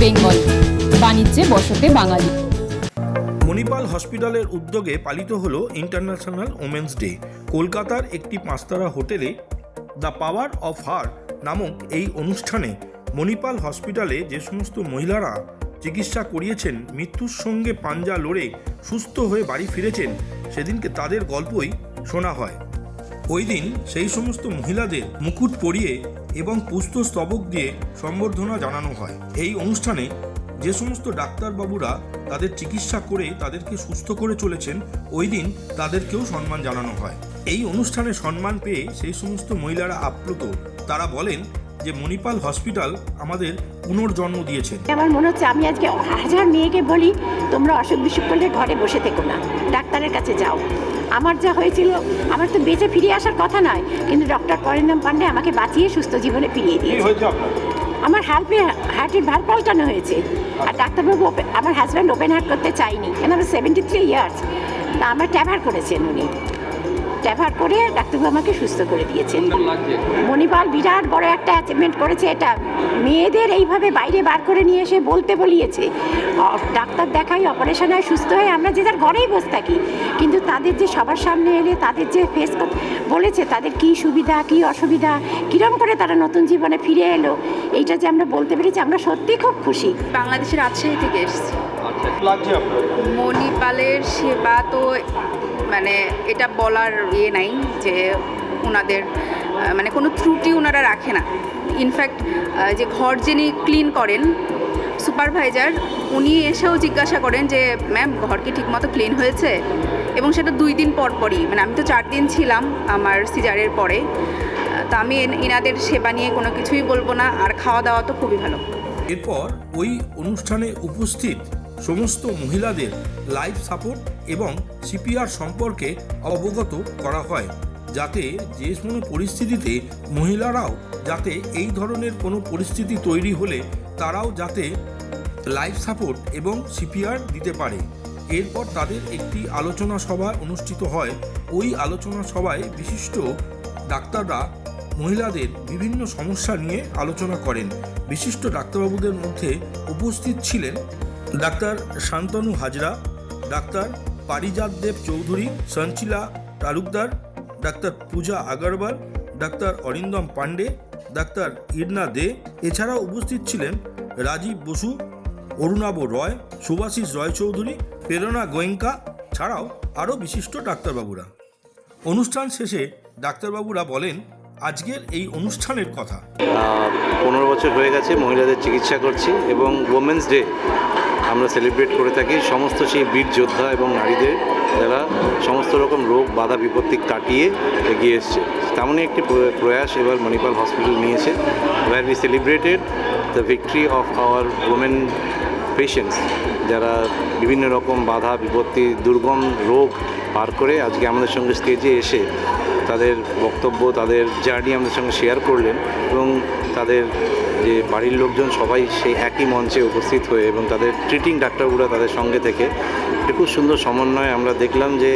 বেঙ্গল। বাণিজ্যে বসতে বাঙালি। মণিপাল হসপিটালের উদ্যোগে পালিত হলো ইন্টারন্যাশনাল ওমেন্স ডে। কলকাতার একটি পাঁচতারা হোটেলে দ্য পাওয়ার অফ হার নামক এই অনুষ্ঠানে মণিপাল হসপিটালে যে সমস্ত মহিলারা চিকিৎসা করিয়েছেন, মৃত্যুর সঙ্গে পাঞ্জা লড়ে সুস্থ হয়ে বাড়ি ফিরেছেন, সেদিনকে তাদের গল্পই শোনা হয়। ওই দিন সেই সমস্ত মহিলাদের মুকুট পরিয়ে এবং পুস্ত স্তবক দিয়ে সম্বর্ধনা জানানো হয়। এই অনুষ্ঠানে যে সমস্ত ডাক্তারবাবুরা তাদের চিকিৎসা করে তাদেরকে সুস্থ করে চলেছেন, ওই দিন তাদেরকেও সম্মান জানানো হয়। এই অনুষ্ঠানে সম্মান পেয়ে সেই সমস্ত মহিলারা আপ্লুত। তারা বলেন যে মণিপাল হসপিটাল আমাদের পুনর্জন্ম দিয়েছেন আমার মনে হচ্ছে আমি আজকে হাজার মেয়েকে বলি তোমরা অসুখ বিসুখ করলে ঘরে বসে থেকো না ডাক্তারের কাছে যাও। আমার যা হয়েছিল আমার তো বেঁচে ফিরে আসার কথা নয় কিন্তু ডক্টর পরিন্দম পান্ডে আমাকে বাঁচিয়ে সুস্থ জীবনে ফিরিয়ে দিয়েছে। আমার হার্টে হার্টের ভালো পাল্টানো হয়েছে। আর ডাক্তারবাবু আমার হাজব্যান্ড ওপেন হার্ট করতে চাইনি। কেন আমার সেভেন্টি থ্রি ইয়ার্স তা আমার ট্যাভার করেছেন উনি। ট্যাভার করে ডাক্তারবাবু আমাকে সুস্থ করে দিয়েছেন। মণিপাল বিরাট বড় একটা অ্যাচিভমেন্ট করেছে এটা। মেয়েদের এইভাবে বাইরে বার করে নিয়ে এসে বলতে বলিয়েছে। ডাক্তার দেখাই অপারেশন হয় সুস্থ হয়ে আমরা যে যার ঘরেই বসে থাকি। কিন্তু তাদের যে সবার সামনে এলে তাদের যে ফেস বলেছে তাদের কি সুবিধা কি অসুবিধা কীরকম করে তারা নতুন জীবনে ফিরে এলো এইটা যে আমরা বলতে পেরেছি আমরা সত্যি খুব খুশি। বাংলাদেশের রাজশাহী থেকে এসেছি। মণিপালের সেবা তো মানে এটা বলার ইয়ে নাই যে ওনাদের মানে কোনো ত্রুটি ওনারা রাখে না। ইনফ্যাক্ট যে ঘর যিনি ক্লিন করেন সুপারভাইজার উনি এসেও জিজ্ঞাসা করেন যে ম্যাম ঘর কি ঠিকমতো ক্লিন হয়েছে? এবং সেটা দুই দিন পর পরই মানে আমি তো চার দিন ছিলাম আমার সিজারের পরে তা আমি এনাদের সেবা নিয়ে কোনো কিছুই বলব না, আর খাওয়া দাওয়া তো খুবই ভালো। এরপর ওই অনুষ্ঠানে উপস্থিত সমস্ত মহিলাদের লাইফ সাপোর্ট এবং সিপিআর সম্পর্কে অবগত করা হয়, যাতে যে কোনো পরিস্থিতিতে মহিলারাও যাতে এই ধরনের কোনো পরিস্থিতি তৈরি হলে তারাও যাতে লাইফ সাপোর্ট এবং সিপিআর দিতে পারে। এরপর তাদের একটি আলোচনা সভা অনুষ্ঠিত হয়। ওই আলোচনা সভায় বিশিষ্ট ডাক্তাররা মহিলাদের বিভিন্ন সমস্যা নিয়ে আলোচনা করেন। বিশিষ্ট ডাক্তারবাবুদের মধ্যে উপস্থিত ছিলেন doctor Shantanu Hazra, doctor Parijat Deb Chowdhury, Sanchila Talukdar, doctor Puja Agarwal, doctor Arindam Pandey doctor Irna De. এছাড়াও উপস্থিত ছিলেন রাজীব বসু, অরুণাব রয়, সুভাষিস রয়চৌধুরী প্রেরণা গোয়েঙ্কা ছাড়াও আরও বিশিষ্ট ডাক্তারবাবুরা। অনুষ্ঠান শেষে ডাক্তারবাবুরা বলেন আজকের এই অনুষ্ঠানের কথা। পনেরো বছর হয়ে গেছে মহিলাদের চিকিৎসা করছি এবং ওমেন্স ডে আমরা সেলিব্রেট করে থাকি। সমস্ত সেই বীর যোদ্ধা এবং নারীদের যারা সমস্ত রকম রোগ, বাধা, বিপত্তি কাটিয়ে এগিয়ে এসছে। তেমনই একটি প্রয়াস এবার মণিপাল হসপিটাল নিয়েছে। Where we celebrated the victory of our women patients যারা বিভিন্ন রকম বাধা, বিপত্তি, দুর্গম রোগ পার করে আজকে আমাদের সঙ্গে স্টেজে এসে তাদের বক্তব্য, তাদের জার্নি আমাদের সঙ্গে শেয়ার করলেন এবং তাদের যে বাড়ির লোকজন সবাই সেই একই মঞ্চে উপস্থিত হয়ে এবং তাদের ট্রিটিং ডাক্তারগুলো তাদের সঙ্গে থেকে খুব সুন্দর সমন্বয় আমরা দেখলাম যে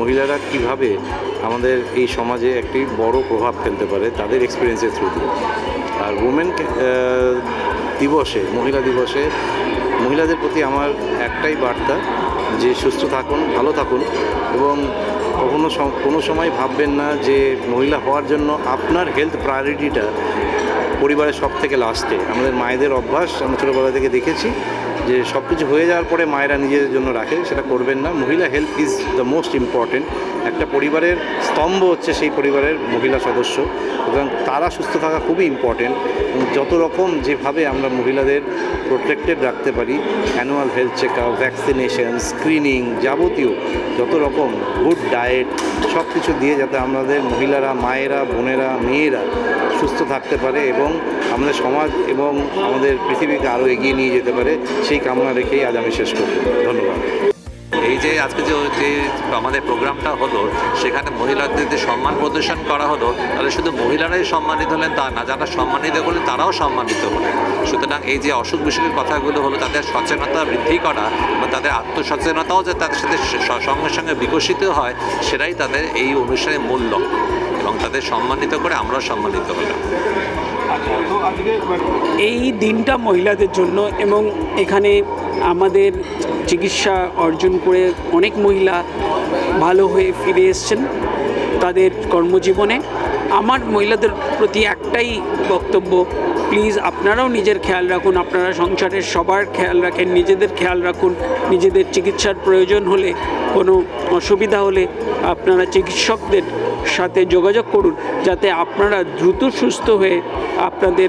মহিলারা কীভাবে আমাদের এই সমাজে একটি বড় প্রভাব ফেলতে পারে তাদের এক্সপিরিয়েন্সের থ্রু দিয়ে। আর উমেন দিবসে, মহিলা দিবসে মহিলাদের প্রতি আমার একটাই বার্তা যে সুস্থ থাকুন, ভালো থাকুন এবং কখনো কোনো সময় ভাববেন না যে মহিলা হওয়ার জন্য আপনার হেলথ প্রায়োরিটিটা পরিবারের সব থেকে লাস্টে। আমাদের মায়েদের অভ্যাস, আমরা ছোটোবেলা থেকে দেখেছি যে সব কিছু হয়ে যাওয়ার পরে মায়েরা নিজেদের জন্য রাখে, সেটা করবেন না। মহিলা health is the most important. একটা পরিবারের স্তম্ভ হচ্ছে সেই পরিবারের মহিলা সদস্য। এবং তারা সুস্থ থাকা খুবই ইম্পর্টেন্ট। যত রকম যেভাবে আমরা মহিলাদের প্রোটেক্টেড রাখতে পারি, annual health check up vaccination, screening যাবতীয় যত রকম গুড ডায়েট, সব কিছু দিয়ে যাতে আমাদের মহিলারা, মায়েরা, বোনেরা, মেয়েরা সুস্থ থাকতে পারে এবং আমাদের সমাজ এবং আমাদের পৃথিবীকে আরও এগিয়ে নিয়ে যেতে পারে, সেই কামনা রেখেই আজ আমি শেষ করব ধন্যবাদ। এই যে আজকে যে যে আমাদের প্রোগ্রামটা হলো, সেখানে মহিলাদের যে সম্মান প্রদর্শন করা হলো, তাহলে শুধু মহিলারাই সম্মানিত হলেন তা না, যারা সম্মানিত হলেন তারাও সম্মানিত হলেন। সুতরাং এই যে অসুখ বিসুখের কথাগুলো হলো, তাদের সচেতনতা বৃদ্ধি করা বা তাদের আত্মসচেতনতাও যে তাদের সাথে সঙ্গে সঙ্গে বিকশিত হয়, সেটাই তাদের এই অনুষ্ঠানের মূল লক্ষ্য। এবং তাদের সম্মানিত করে আমরাও সম্মানিত হলাম। এই দিনটা মহিলাদের জন্য এবং এখানে আমাদের চিকিৎসা অর্জন করে অনেক মহিলা ভালো হয়ে ফিরে এসছেন তাদের কর্মজীবনে। আমার মহিলাদের প্রতি একটাই বক্তব্য প্লিজ আপনারাও নিজের খেয়াল রাখুন আপনারা সংসারের সবার খেয়াল রাখেন নিজেদের খেয়াল রাখুন নিজেদের চিকিৎসার প্রয়োজন হলে কোনো অসুবিধা হলে আপনারা চিকিৎসকদের সাথে যোগাযোগ করুন যাতে আপনারা দ্রুত সুস্থ হয়ে আপনাদের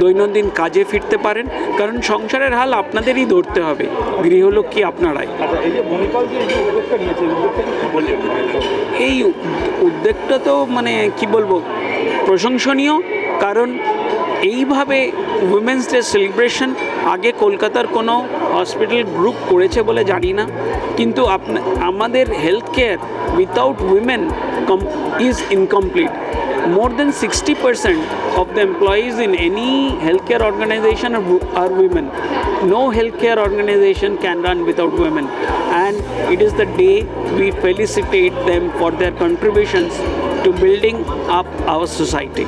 দৈনন্দিন কাজে ফিরতে পারেন কারণ সংসারের হাল আপনাদেরই ধরতে হবে গৃহলক্ষ্মী আপনারাই। এই উ- উদ্যোগটা তো মানে কি বলব, প্রশংসনীয়, কারণ এইভাবে উইমেন্স ডে সেলিব্রেশন আগে কলকাতার কোনো হসপিটাল গ্রুপ করেছে বলে জানি না, কিন্তু আপনা, আমাদের health care without women com is incomplete more than sixty percent of the employees in any health care organization are women no health care organization can run without women and it is the day we felicitate them for their contributions to building up our society.